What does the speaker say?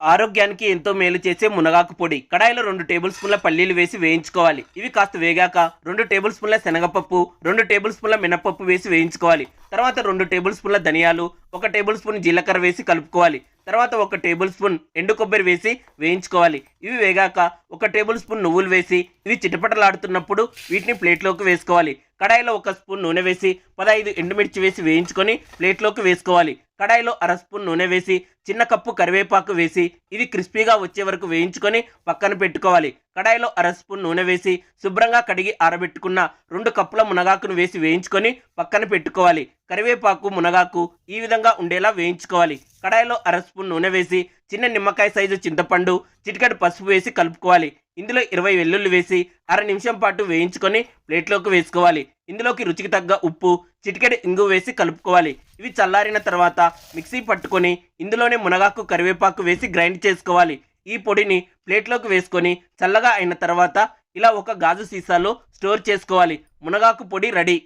ఆరోగ్యానికి ఎంతో మేలు చేసే మునగాకు పొడి. కడాయిలో రెండు టేబుల్ స్పూన్ల పల్లీలు వేసి వేయించుకోవాలి. ఇవి కాస్త వేగాక రెండు టేబుల్ స్పూన్ల శనగపప్పు రెండు టేబుల్ స్పూన్ల మినపప్పు వేసి వేయించుకోవాలి. తర్వాత రెండు టేబుల్ స్పూన్ల ధనియాలు ఒక టేబుల్ స్పూన్ జీలకర్ర వేసి కలుపుకోవాలి. తర్వాత ఒక టేబుల్ స్పూన్ ఎండు కొబ్బరి వేసి వేయించుకోవాలి. ఇవి వేగాక ఒక టేబుల్ స్పూన్ నువ్వులు వేసి ఇవి చిటపటలాడుతున్నప్పుడు వీటిని ప్లేట్లోకి వేసుకోవాలి. కడాయిలో ఒక స్పూన్ నూనె వేసి పదహైదు ఎండుమిర్చి వేసి వేయించుకొని ప్లేట్లోకి వేసుకోవాలి. కడాయిలో అర స్పూన్ నూనె వేసి చిన్న కప్పు కరివేపాకు వేసి ఇది క్రిస్పీగా వచ్చే వరకు వేయించుకొని పక్కన పెట్టుకోవాలి. కడాయిలో అర స్పూన్ నూనె వేసి శుభ్రంగా కడిగి ఆరబెట్టుకున్న రెండు కప్పుల మునగాకును వేసి వేయించుకొని పక్కన పెట్టుకోవాలి. కరివేపాకు మునగాకు ఈ విధంగా ఉండేలా వేయించుకోవాలి. కడాయిలో అర స్పూన్ నూనె వేసి చిన్న నిమ్మకాయ సైజు చింతపండు చిటికెడు పసుపు వేసి కలుపుకోవాలి. ఇందులో ఇరవై వెల్లుల్లి వేసి అర నిమిషం పాటు వేయించుకొని ప్లేట్లోకి వేసుకోవాలి. ఇందులోకి రుచికి తగ్గ ఉప్పు చిటికెడు ఇంగు వేసి కలుపుకోవాలి. ఇవి చల్లారిన తర్వాత మిక్సీ పట్టుకొని ఇందులోనే మునగాకు కరివేపాకు వేసి గ్రైండ్ చేసుకోవాలి. ఈ పొడిని ప్లేట్లోకి వేసుకొని చల్లగా అయిన తర్వాత ఇలా ఒక గాజు సీసాలో స్టోర్ చేసుకోవాలి. మునగాకు పొడి రెడీ.